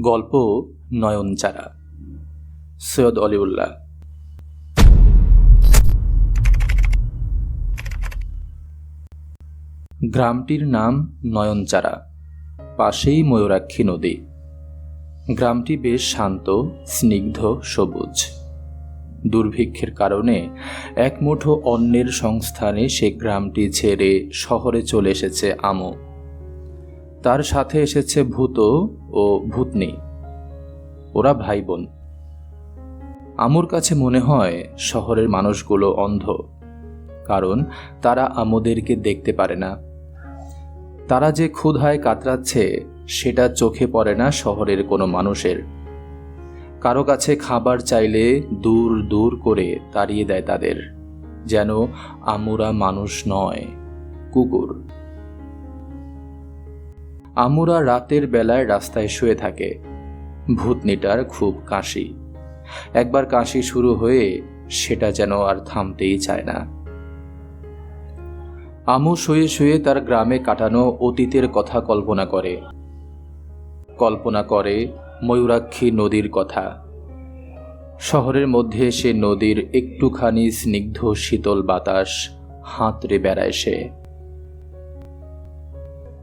গল্প নয়নচারা। সৈয়দ অলিউল্লাহ। গ্রামটির নাম নয়নচারা, পাশেই ময়ূরাক্ষী নদী। গ্রামটি বেশ শান্ত, স্নিগ্ধ, সবুজ। দুর্ভিক্ষের কারণে এক মুঠো অন্যের সংস্থানে সে গ্রামটি ছেড়ে শহরে চলে এসেছে আমো। তার সাথে এসেছে ভূত ও ভূতনি। ওরা ভাই বোন আমুর কাছে মনে হয় শহরের মানুষগুলো অন্ধ, কারণ তারা আমোদেরকে দেখতে পারে না। তারা যে ক্ষুধায় কাতরাচ্ছে, সেটা চোখে পড়ে না শহরের কোনো মানুষের। কারও কাছে খাবার চাইলে দূর দূর করে তাড়িয়ে দেয় তাদের, যেন আমুরা মানুষ নয়, কুকুর। আমুরা রাতের বেলায় রাস্তায় শুয়ে থাকে। ভূতনিটার খুব কাশি। একবার কাশি শুরু হয়ে সেটা যেন আর থামতেই চায় না। আমু শুয়ে শুয়ে তার গ্রামে কাটানো অতীতের কথা কল্পনা করে। কল্পনা করে ময়ূরাক্ষী নদীর কথা। শহরের মধ্যে সে নদীর একটুখানি স্নিগ্ধ শীতল বাতাস হাতড়ে বেড়ায় সে।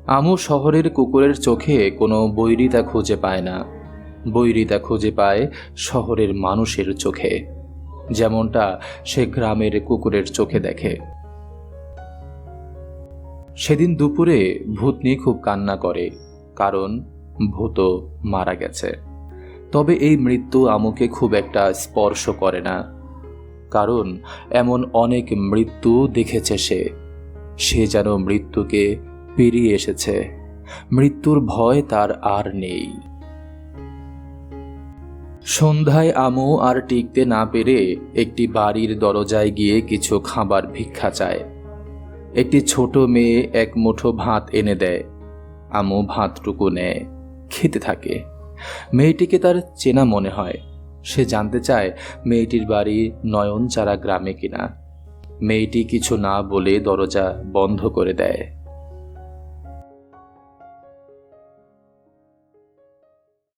আমু শহরের কুকুরের চোখে কোনো বৈরিতা খুঁজে পায় না। বৈরিতা খুঁজে পায় শহরের মানুষের চোখে, যেমনটা সে গ্রামের কুকুরের চোখে দেখে। সেদিন দুপুরে ভূতনি খুব কান্না করে, কারণ ভূত মারা গেছে। তবে এই মৃত্যু আমুকে খুব একটা স্পর্শ করে না, কারণ এমন অনেক মৃত্যু দেখেছে সে। সে যেন মৃত্যুকে পেরিয়ে এসেছে। মৃত্যুর ভয় তার আর নেই। সন্ধ্যায় আমু আর টিকতে না পেরে একটি বাড়ির দরজায় গিয়ে কিছু খাবার ভিক্ষা চায়। একটি ছোট মেয়ে এক মুঠো ভাত এনে দেয়। আমু ভাতটুকু নেয়, খেতে থাকে। মেয়েটিকে তার চেনা মনে হয়। সে জানতে চায় মেয়েটির বাড়ি নয়নচারা গ্রামে কিনা। মেয়েটি কিছু না বলে দরজা বন্ধ করে দেয়।